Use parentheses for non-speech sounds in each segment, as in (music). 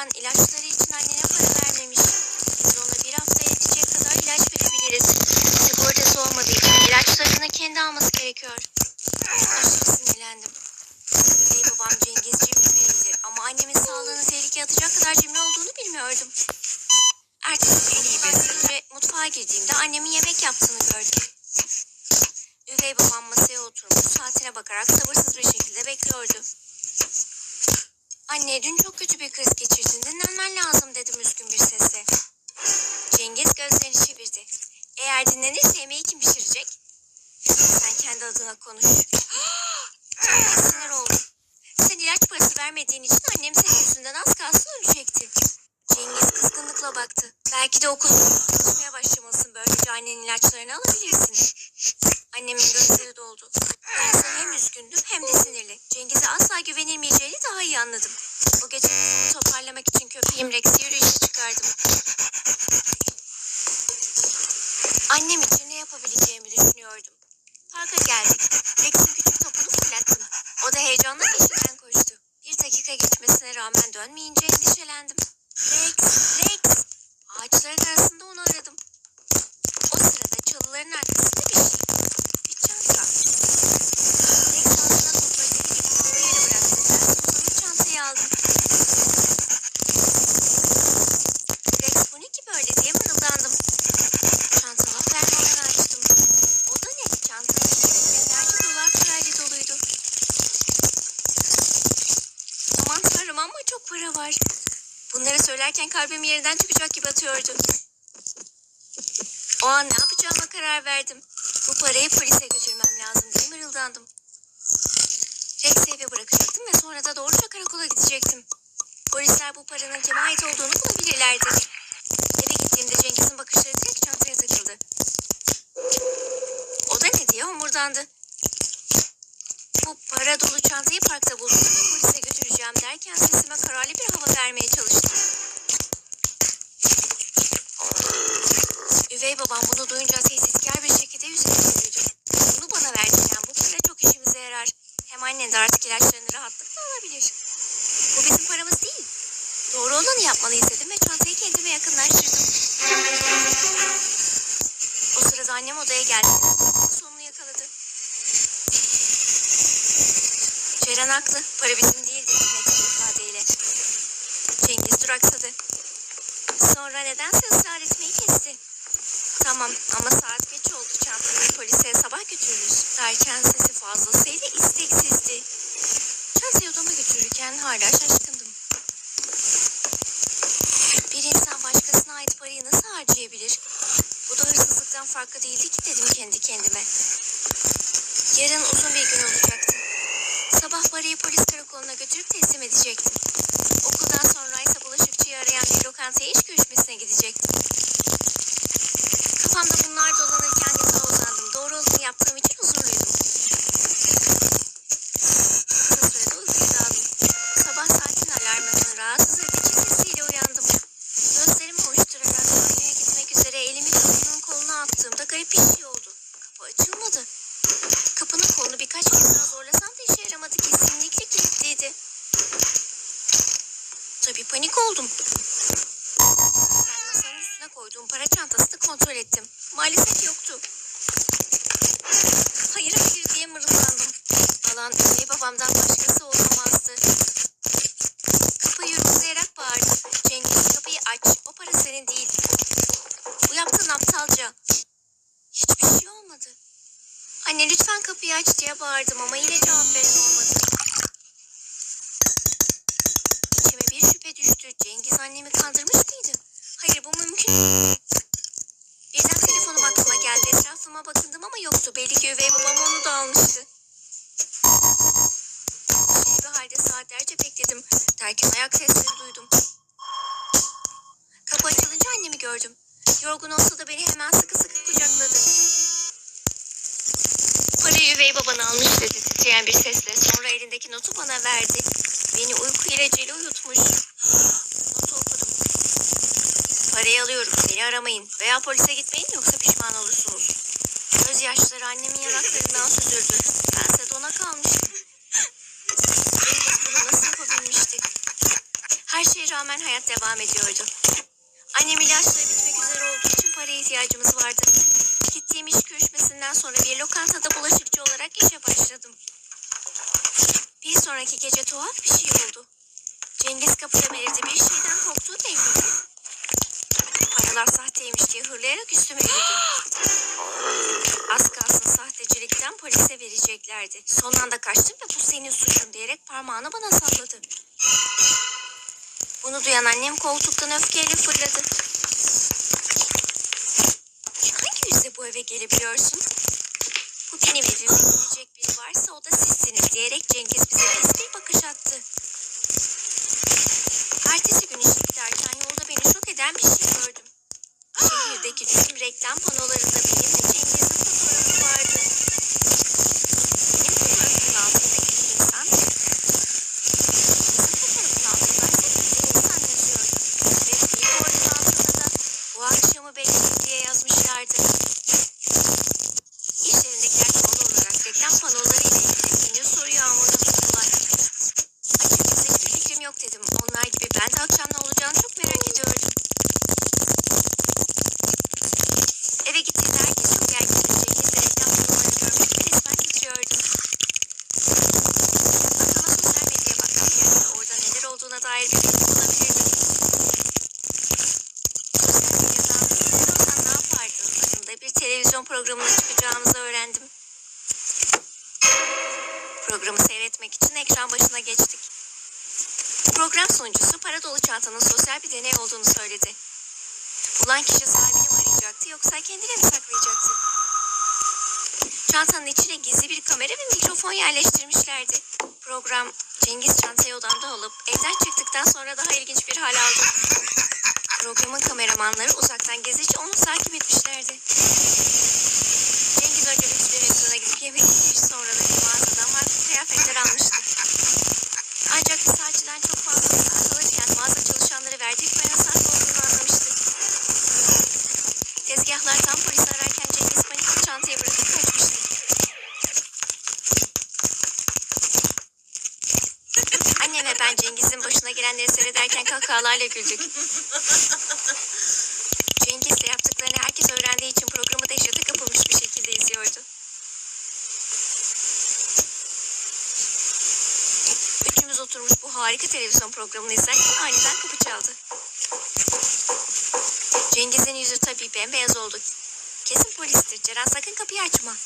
Baban ilaçları için annene para vermemiş. Biz ona bir hafta yetecek kadar ilaç verebiliriz. Sigortası olmadığı için ilaçlarını kendi alması gerekiyor. Aşırı sinirlendim. Üvey babam Cengiz cimri biriydi ama annemin sağlığını tehlikeye atacak kadar cimri olduğunu bilmiyordum. Ertesi gün önce mutfağa girdiğimde annemin yemek yaptığını gördüm. Üvey babam masaya oturmuş saatine bakarak sabırsız bir şekilde bekliyordu. Anne dün çok kötü bir kriz geçirdin dinlenmen lazım dedim üzgün bir sesle. Cengiz gözlerini çevirdi. Eğer dinlenirse yemeği kim pişirecek? Sen kendi adına konuş. (gasps) Çok sinir oldum. Sen ilaç parası vermediğin için annem senin yüzünden az kalsın ölecekti. Cengiz kızgınlıkla baktı. Belki de okulda çalışmaya başlamalısın. Böylece annenin ilaçlarını alabilirsin. Annemin gözleri doldu. Ben hem üzgündüm hem de sinirli. Cengiz'e asla güvenilmeyeceğini daha iyi anladım. O gece toparlamak için köpeğim Rex'i Söylerken kalbim yerinden çıkacak gibi atıyordu. O an ne yapacağıma karar verdim. Bu parayı polise götürmem lazım diye mırıldandım. Rex'i eve bırakacaktım ve sonra da doğruca karakola gidecektim. Polisler bu paranın kime ait olduğunu bulabilirlerdi. Eve gittiğimde Cengiz'in bakışları direkt çantaya takıldı. O da ne diye homurdandı. Bu para dolu çantayı parkta buldum ve polise götüreceğim derken sesime kararlı bir hava vermeye çalıştım. Üvey babam bunu duyunca tehditkar bir şekilde yüzüme yürüdü. Bunu bana verdiyken bu para çok işimize yarar. Hem annen de artık ilaçlarını rahatlıkla alabilir. Bu bizim paramız değil. Doğru olanı yapmalıyız dedim ve çantayı kendime yakınlaştırdım. O sırada annem odaya geldi. Sonunu yakaladı. Ceren haklı. Para bizim değil dedi net bir ifadeyle. Cengiz duraksadı. Sonra nedense ısrar etmeyi kesti. Tamam ama saat geç oldu. Çantamı polise sabah götürürüz. Derken sesi fazlasıyla isteksizdi. Çantayı odama götürürken hala şaşkındım. Bir insan başkasına ait parayı nasıl harcayabilir? Bu da hırsızlıktan farklı değildi ki dedim kendi kendime. Yarın uzun bir gün olacaktı. Sabah parayı polis karakoluna götürüp teslim edecektim. Okuldan sonra ise bulaşıkçıyı arayan bir lokantaya iş görüşmesine gidecektim. Garip bir şey oldu. Kapı açılmadı. Kapının kolunu birkaç kez daha zorlasam da işe yaramadı. Kesinlikle kilitliydi. Tabii panik oldum. Ben masanın üstüne koyduğum para çantasını kontrol ettim. Maalesef yoktu. Hayır hayır diye mırıldandım. Alan üvey babamdan başkası düştü. Cengiz annemi kandırmış mıydı? Hayır bu mümkün değil. Birden telefonum aklıma geldi. Etrafıma bakındım ama yoktu. Belli ki üvey babam onu da almıştı. Şey bir halde saatlerce bekledim. Derken ayak sesleri duydum. Kapı açılınca annemi gördüm. Yorgun olsa da beni hemen sıkı sıkı kucakladı. üvey babanı almış dedi titreyen bir sesle. Sonra elindeki notu bana verdi. Beni uyku ilacıyla uyutmuş. Notu okudum. Parayı alıyorum. Beni aramayın. Veya polise gitmeyin yoksa pişman olursunuz. Gözyaşları annemin yanaklarından süzüldü. Bense dona kalmıştım. Cengiz bunu nasıl yapabilmişti? Her şeye rağmen hayat devam ediyordu. Annem ilaçları bitmek üzere olduğu için paraya ihtiyacımız vardı. Gittiğim iş görüşmesinden sonra bir lokantada bulaşıkçı olarak işe başladım. Bir sonraki gece tuhaf bir şey oldu. Cengiz kapıya belirdi bir şeyden korktuğu belliydi. Paralar sahteymiş diye hırlayarak üstüme yürüdü. Az kalsın sahtecilikten polise vereceklerdi. Son anda kaçtım ve bu senin suçun diyerek parmağını bana salladı. Bunu duyan annem koltuktan öfkeyle fırladı. Hangi yüzle bu eve gelebiliyorsun? Benim evime gelecek biri varsa o da sizsiniz diyerek Cengiz bize pis bir bakış attı. Ertesi gün işe giderken yolda beni şok eden bir şey gördüm. Şehirdeki tüm reklam panolarında benim ve olduğunu söyledi. Bulan kişi sahibini mi arayacaktı yoksa kendine mi saklayacaktı? Çantanın içine gizli bir kamera ve mikrofon yerleştirmişlerdi. Program Cengiz çantayı odamdan alıp evden çıktıktan sonra daha ilginç bir hal aldı. Programın kameramanları uzaktan gizlice onu takip etmişlerdi. Ve ben Cengiz'in başına gelenleri seyrederken kahkahalarla güldük. Cengiz de yaptıklarını herkes öğrendiği için programı dehşete kapılmış bir şekilde izliyordu. Üçümüz oturmuş bu harika televizyon programını izlerken aniden kapı çaldı. Cengiz'in yüzü tabii bembeyaz oldu. Kesin polistir. Ceren sakın kapıyı açma.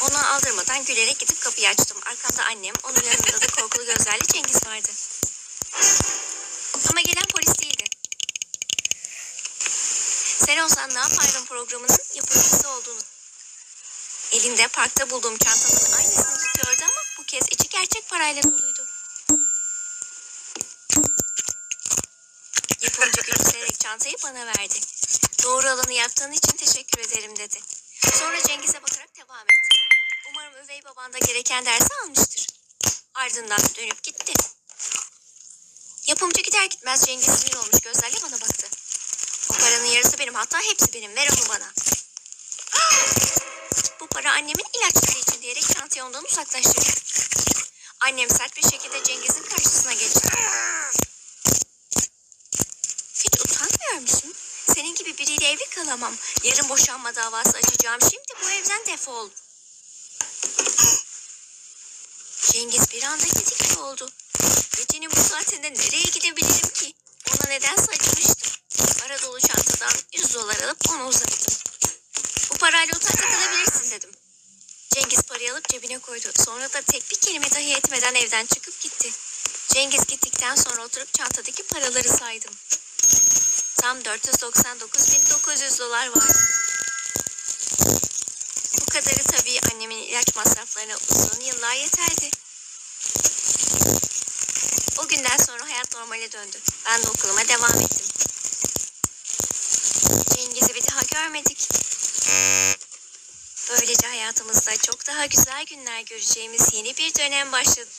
Ona aldırmadan gülerek gidip kapıyı açtım. Arkamda annem, onun yanında da korkulu gözlerle Cengiz vardı. Ama gelen polis değildi. Sen olsan ne yapardın programının yapımcısı olduğunu. Elinde parkta bulduğum çantanın aynısını tutuyordu ama bu kez içi gerçek parayla doluydu. Yapımcı gülümseyerek çantayı bana verdi. Doğru alanı yaptığın için teşekkür ederim dedi. Sonra Cengiz'e bakarak devam etti. Üvey baban da gereken dersi almıştır. Ardından dönüp gitti. Yapımcı gider gitmez Cengiz sinir olmuş gözlerle bana baktı. O paranın yarısı benim hatta hepsi benim ver onu bana. (gasps) Bu para annemin ilaçları için diyerek çantayı ondan uzaklaştırdı. Annem sert bir şekilde Cengiz'in karşısına geçti. (gasps) Hiç utanmıyor musun? Senin gibi biriyle evli kalamam. Yarın boşanma davası açacağım. Şimdi bu evden defol. Cengiz bir anda tetikli oldu. Gecenin bu saatinde nereye gidebilirim ki? Ona nedense acımıştım. Para dolu çantadan 100 dolar alıp ona uzattım. Bu parayla otelde kalabilirsin dedim. Cengiz parayı alıp cebine koydu. Sonra da tek bir kelime dahi etmeden evden çıkıp gitti. Cengiz gittikten sonra oturup çantadaki paraları saydım. Tam 499.900 dolar vardı. Bu kadarı tabii annemin ilaç masraflarına uzun yıllar yeterdi. Günden sonra hayat normale döndü. Ben de okuluma devam ettim. Cengiz'i bir daha görmedik. Böylece hayatımızda çok daha güzel günler göreceğimiz yeni bir dönem başladı.